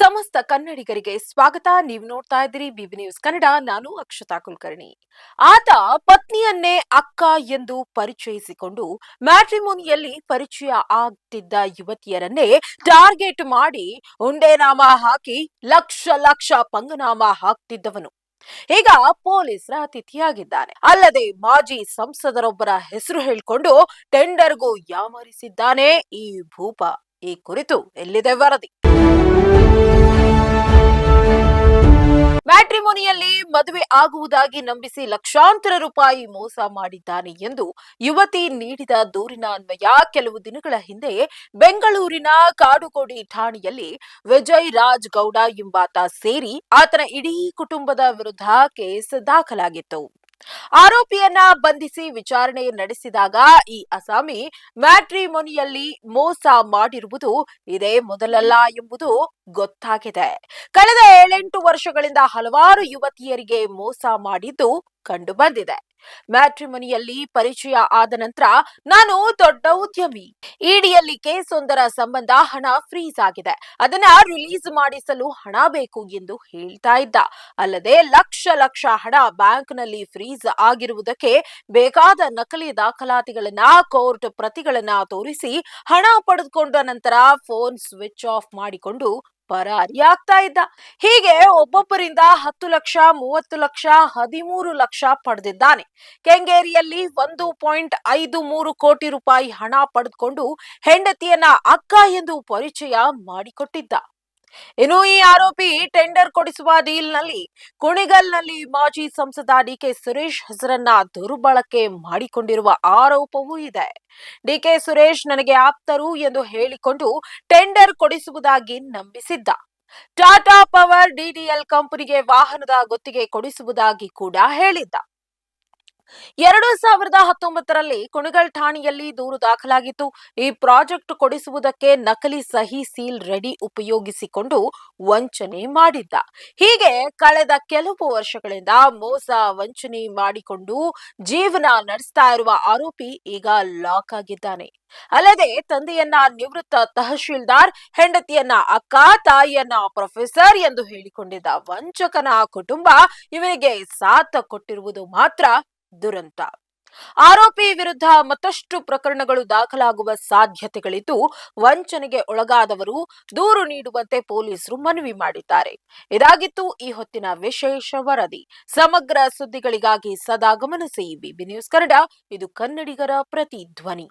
ಸಮಸ್ತ ಕನ್ನಡಿಗರಿಗೆ ಸ್ವಾಗತ. ನೀವು ನೋಡ್ತಾ ಇದ್ದೀರಿ ಬಿಬಿ ನ್ಯೂಸ್ ಕನ್ನಡ. ನಾನು ಅಕ್ಷತಾ ಕುಲಕರ್ಣಿ. ಆತ ಪತ್ನಿಯನ್ನೇ ಅಕ್ಕ ಎಂದು ಪರಿಚಯಿಸಿಕೊಂಡು ಮ್ಯಾಟ್ರಿಮೋನಿಯಲ್ಲಿ ಪರಿಚಯ ಆಗ್ತಿದ್ದ ಯುವತಿಯರನ್ನೇ ಟಾರ್ಗೆಟ್ ಮಾಡಿ ಉಂಡೆನಾಮ ಹಾಕಿ ಲಕ್ಷ ಲಕ್ಷ ಪಂಗನಾಮ ಹಾಕ್ತಿದ್ದವನು. ಈಗ ಪೊಲೀಸರ ಅತಿಥಿಯಾಗಿದ್ದಾನೆ. ಅಲ್ಲದೆ ಮಾಜಿ ಸಂಸದರೊಬ್ಬರ ಹೆಸರು ಹೇಳಿಕೊಂಡು ಟೆಂಡರ್ಗೂ ಯಾಮರಿಸಿದ್ದಾನೆ ಈ ಭೂಪ. ಈ ಕುರಿತು ಎಲ್ಲಿದೆ ವರದಿ? ಮ್ಯಾಟ್ರಿಮೋನಿಯಲ್ಲಿ ಮದುವೆ ಆಗುವುದಾಗಿ ನಂಬಿಸಿ ಲಕ್ಷಾಂತರ ರೂಪಾಯಿ ಮೋಸ ಮಾಡಿದ್ದಾನೆ ಎಂದು ಯುವತಿ ನೀಡಿದ ದೂರಿನ ಅನ್ವಯ ಕೆಲವು ದಿನಗಳ ಹಿಂದೆ ಬೆಂಗಳೂರಿನ ಕಾಡುಗೋಡಿ ಠಾಣೆಯಲ್ಲಿ ವಿಜಯ್ ರಾಜ್ ಗೌಡ ಎಂಬಾತ ಸೇರಿ ಆತನ ಇಡೀ ಕುಟುಂಬದ ವಿರುದ್ಧ ಕೇಸ್ ದಾಖಲಾಗಿತ್ತು. ಆರೋಪಿಯನ್ನ ಬಂಧಿಸಿ ವಿಚಾರಣೆ ನಡೆಸಿದಾಗ ಈ ಅಸಾಮಿ ಮ್ಯಾಟ್ರಿಮೊನಿಯಲ್ಲಿ ಮೋಸ ಮಾಡಿರುವುದು ಇದೇ ಮೊದಲಲ್ಲ ಎಂಬುದು ಗೊತ್ತಾಗಿದೆ. ಕಳೆದ ಏಳೆಂಟು ವರ್ಷಗಳಿಂದ ಹಲವಾರು ಯುವತಿಯರಿಗೆ ಮೋಸ ಮಾಡಿದ್ದು ಕಂಡು ಬಂದಿದೆ. ಮ್ಯಾಟ್ರಿಮನಿಯಲ್ಲಿ ಪರಿಚಯ ಆದ ನಂತರ ನಾನು ದೊಡ್ಡ ಉದ್ಯಮಿ. ಇಡಿಯಲ್ಲಿ ಕೇಸ್ ಒಂದರ ಸಂಬಂಧ ಹಣ ಫ್ರೀಸ್ ಆಗಿದೆ. ಅದನ್ನ ರಿಲೀಸ್ ಮಾಡಿಸಲು ಹಣ ಬೇಕು ಎಂದು ಹೇಳ್ತಾ ಇದ್ದ. ಅಲ್ಲದೆ ಲಕ್ಷ ಲಕ್ಷ ಹಣ ಬ್ಯಾಂಕ್ನಲ್ಲಿ ಫ್ರೀಸ್ ಆಗಿರುವುದಕ್ಕೆ ಬೇಕಾದ ನಕಲಿ ದಾಖಲಾತಿಗಳನ್ನ, ಕೋರ್ಟ್ ಪ್ರತಿಗಳನ್ನ ತೋರಿಸಿ ಹಣ ಪಡೆದುಕೊಂಡ ನಂತರ ಫೋನ್ ಸ್ವಿಚ್ ಆಫ್ ಮಾಡಿಕೊಂಡು ಪರಾರಿಯಾಗ್ತಾ ಇದ್ದ. ಹೀಗೆ ಒಬ್ಬೊಬ್ಬರಿಂದ ಹತ್ತು ಲಕ್ಷ, ಮೂವತ್ತು ಲಕ್ಷ, ಹದಿಮೂರು ಲಕ್ಷ ಪಡೆದಿದ್ದಾನೆ. ಕೆಂಗೇರಿಯಲ್ಲಿ ಒಂದು ಪಾಯಿಂಟ್ ಐದು ಮೂರು ಕೋಟಿ ರೂಪಾಯಿ ಹಣ ಪಡೆದುಕೊಂಡು ಹೆಂಡತಿಯನ್ನ ಅಕ್ಕ ಎಂದು ಪರಿಚಯ ಮಾಡಿಕೊಟ್ಟಿದ್ದ. ಇನ್ನು ಈ ಆರೋಪಿ ಟೆಂಡರ್ ಕೊಡಿಸುವ ಡೀಲ್ನಲ್ಲಿ ಕುಣಿಗಲ್ನಲ್ಲಿ ಮಾಜಿ ಸಂಸದ ಡಿಕೆ ಸುರೇಶ್ ಹೆಸರನ್ನ ದುರ್ಬಳಕೆ ಮಾಡಿಕೊಂಡಿರುವ ಆರೋಪವೂ ಇದೆ. ಡಿಕೆ ಸುರೇಶ್ ನನಗೆ ಆಪ್ತರು ಎಂದು ಹೇಳಿಕೊಂಡು ಟೆಂಡರ್ ಕೊಡಿಸುವುದಾಗಿ ನಂಬಿಸಿದ್ದ. ಟಾಟಾ ಪವರ್ ಡಿಡಿಎಲ್ ಕಂಪನಿಗೆ ವಾಹನದ ಗುತ್ತಿಗೆ ಕೊಡಿಸುವುದಾಗಿ ಕೂಡ ಹೇಳಿದ್ದ. ಎರಡು ಸಾವಿರದ ಹತ್ತೊಂಬತ್ತರಲ್ಲಿ ಕುಣಿಗಲ್ ಠಾಣೆಯಲ್ಲಿ ದೂರು ದಾಖಲಾಗಿತ್ತು. ಈ ಪ್ರಾಜೆಕ್ಟ್ ಕೊಡಿಸುವುದಕ್ಕೆ ನಕಲಿ ಸಹಿ ಸೀಲ್ ರೆಡಿ ಉಪಯೋಗಿಸಿಕೊಂಡು ವಂಚನೆ ಮಾಡಿದ್ದ. ಹೀಗೆ ಕಳೆದ ಕೆಲವು ವರ್ಷಗಳಿಂದ ಮೋಸ ವಂಚನೆ ಮಾಡಿಕೊಂಡು ಜೀವನ ನಡೆಸ್ತಾ ಇರುವ ಆರೋಪಿ ಈಗ ಲಾಕ್ ಆಗಿದ್ದಾನೆ. ಅಲ್ಲದೆ ತಂದೆಯನ್ನ ನಿವೃತ್ತ ತಹಶೀಲ್ದಾರ್, ಹೆಂಡತಿಯನ್ನ ಅಕ್ಕ, ತಾಯಿಯನ್ನ ಪ್ರೊಫೆಸರ್ ಎಂದು ಹೇಳಿಕೊಂಡಿದ್ದ ವಂಚಕನ ಕುಟುಂಬ ಇವರಿಗೆ ಸಾಥ ಕೊಟ್ಟಿರುವುದು ಮಾತ್ರ ದುರಂತ. ಆರೋಪಿ ವಿರುದ್ಧ ಮತ್ತಷ್ಟು ಪ್ರಕರಣಗಳು ದಾಖಲಾಗುವ ಸಾಧ್ಯತೆಗಳಿದ್ದು, ವಂಚನೆಗೆ ಒಳಗಾದವರು ದೂರು ನೀಡುವಂತೆ ಪೊಲೀಸರು ಮನವಿ ಮಾಡಿದ್ದಾರೆ. ಇದಾಗಿತ್ತು ಈ ಹೊತ್ತಿನ ವಿಶೇಷ ವರದಿ. ಸಮಗ್ರ ಸುದ್ದಿಗಳಿಗಾಗಿ ಸದಾ ಗಮನಿಸಿ ಬಿಬಿ ನ್ಯೂಸ್ ಕನ್ನಡ, ಇದು ಕನ್ನಡಿಗರ ಪ್ರತಿಧ್ವನಿ.